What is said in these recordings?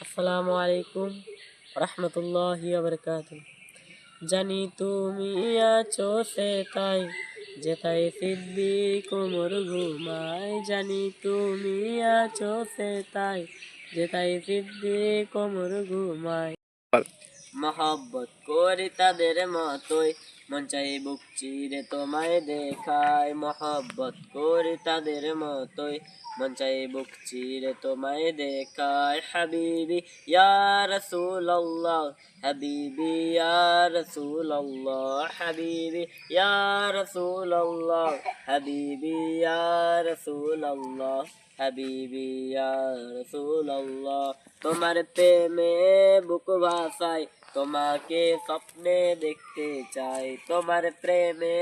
আসসালামু আলাইকুম রহমতুল্লাহি আবরকাত জানি তুমি আছো সে তাই যেতাই সিদ্ধি কোমর ঘুমায়। জানি তুমি আছো সে তাই যেতাই সিদ্ধি কোমর ঘুমায় মহব্বত করি তাদের মতোই মন চাই বুক চিরে তোমায় দেখায় মহব্বত করি তাদের মতোই। মন চাই বুক চিরে তোমায় দেখায় হাবিবি ইয়া রাসূলুল্লাহ, হাবিবি ইয়া রাসূলুল্লাহ, হাবিবি ইয়া রাসূলুল্লাহ, হাবিবি ইয়া রাসূলুল্লাহ, হাবিবি রাসূলুল্লাহ। তোমার প্রেমে বুক ভাসায় তোমাকে স্বপ্নে দেখতে চাই। তোমার প্রেমে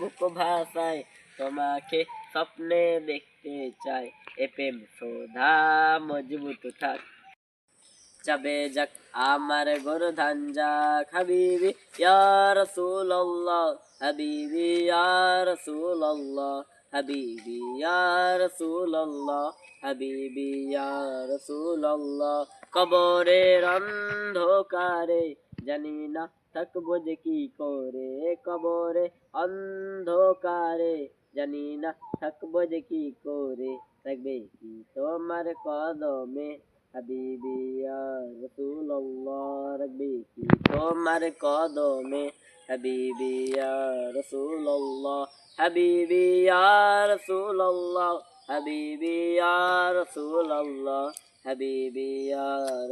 বুক ভাসায়, তোমাকে স্বপ্নে দেখতে চাই। এ প্রেম শোধা মজবুত থাক। যাবে যাক আমার ঘর ধান যাক হাবিবি ইয়া রাসূলুল্লাহ, হাবিবি ইয়া রাসূলুল্লাহ, হাবিবি ইয়া রাসূলুল্লাহ, হাবিবি ইয়া রাসূলুল্লাহ। কবরের অন্ধকারে জানি না থাকব যে কি করে, কবরে অন্ধকারে। জানি না থাকব যে কি করে, থাকবে কি তোমার কদমে? হাবিবি রাসূলুল্লাহ রাখবে কি তোমার কদমে? হাবিবি রাসূলুল্লাহ হাবিবি রাসূলুল্লাহ হাবিবি রাসূলুল্লাহ। হাবিবি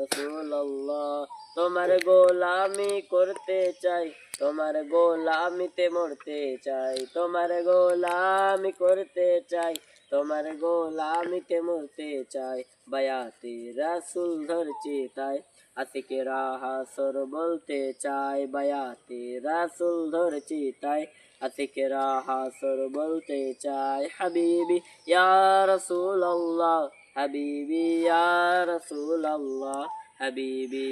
রাসূলুল্লাহ, তোমার গোলামি করতে চাই, তোমার গোলামিতে মরতে চাই, তোমার গোলামি করতে চাই, তোমার গোলামিতে মরতে চাই, বায়াতে রাসুল ধরছে তাই, আতিকে রাহাসর বলতে চাই, বায়াতে রাসুল ধরছি তাই, আতিকে রাহাসর বলতে চাই, হাবিবি, ইয়া রাসূলুল্লাহ। হাবিবি ইয়া রাসূলুল্লাহ, হাবিবি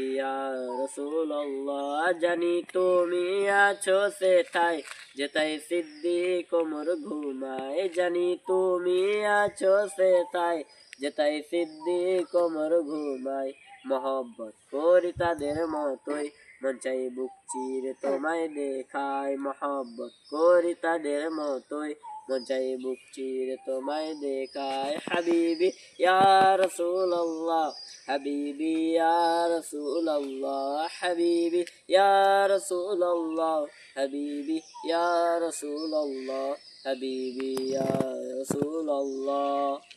রাসূলুল্লাহ, জানি তুমি আছো সেথায় যেতাই সিদ্ধি কোমর ঘুমায়, জানি তুমি আছো সেথায় যেতাই সিদ্ধি কোমর ঘুমায়, মহব্বত করি তাদের মতোই মন চাই বুক চিরে তোমায় দেখায় মহব্বত করি তাদের মতোই। মন চাই বুক চিরে তোমায় দেখায় হাবিবি ইয়া রাসূলুল্লাহ। হাবিবি ইয়া রাসূলুল্লাহ। হাবিবি ইয়া রাসূলুল্লাহ। হাবিবি ইয়া রাসূলুল্লাহ। হাবিবি ইয়া রাসূলুল্লাহ।